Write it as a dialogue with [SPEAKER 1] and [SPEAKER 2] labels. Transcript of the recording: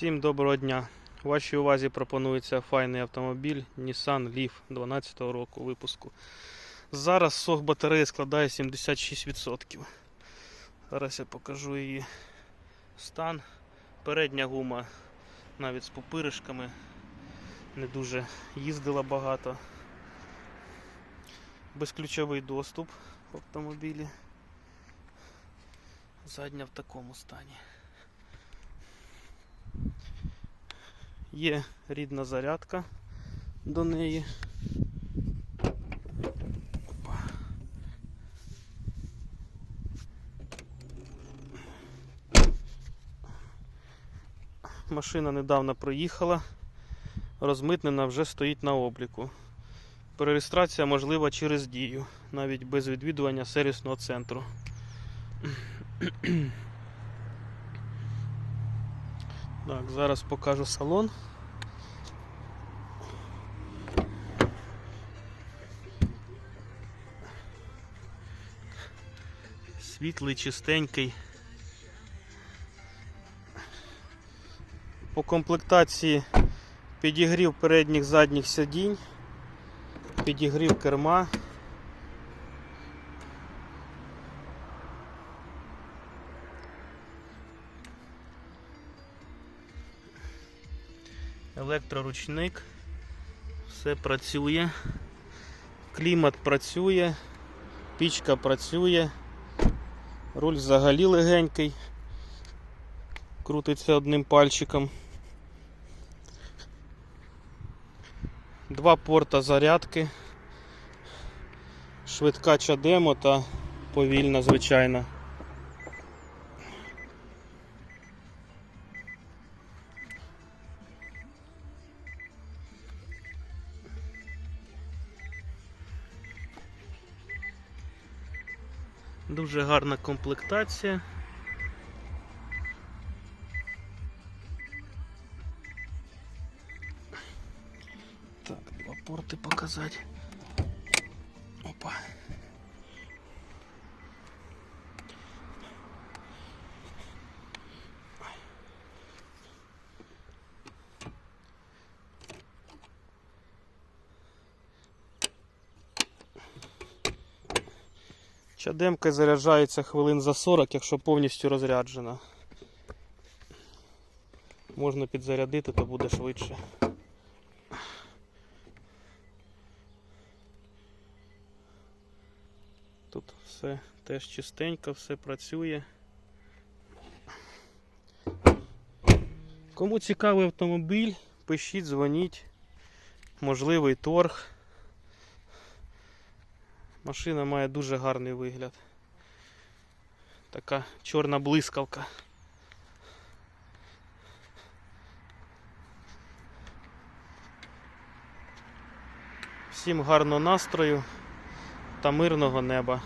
[SPEAKER 1] Всім доброго дня. Вашій увазі пропонується файний автомобіль Nissan Leaf 12 року випуску. Зараз сох батареї складає 76%. Зараз я покажу її стан. Передня гума навіть з пупиришками. Не дуже їздила багато. Безключовий доступ в автомобілі. Задня в такому стані. Є рідна зарядка до неї. Машина недавно проїхала, розмитнена вже стоїть на обліку. Перереєстрація можлива через дію, навіть без відвідування сервісного центру. Так, зараз покажу салон. Світлий, чистенький. По комплектації підігрів передніх задніх сидінь, підігрів керма. Електроручник, все працює, клімат працює, пічка працює, руль взагалі легенький, крутиться одним пальчиком. Два порта зарядки, швидка чадемо та повільна, звичайна. Дуже гарна комплектація. Так, два порти показати. Опа. Чадемка заряджається хвилин за 40, якщо повністю розряджена. Можна підзарядити, то буде швидше. Тут все теж чистенько, все працює. Кому цікавий автомобіль, пишіть, дзвоніть. Можливий торг. Машина має дуже гарний вигляд. Така чорна блискавка. Всім гарного настрою та мирного неба.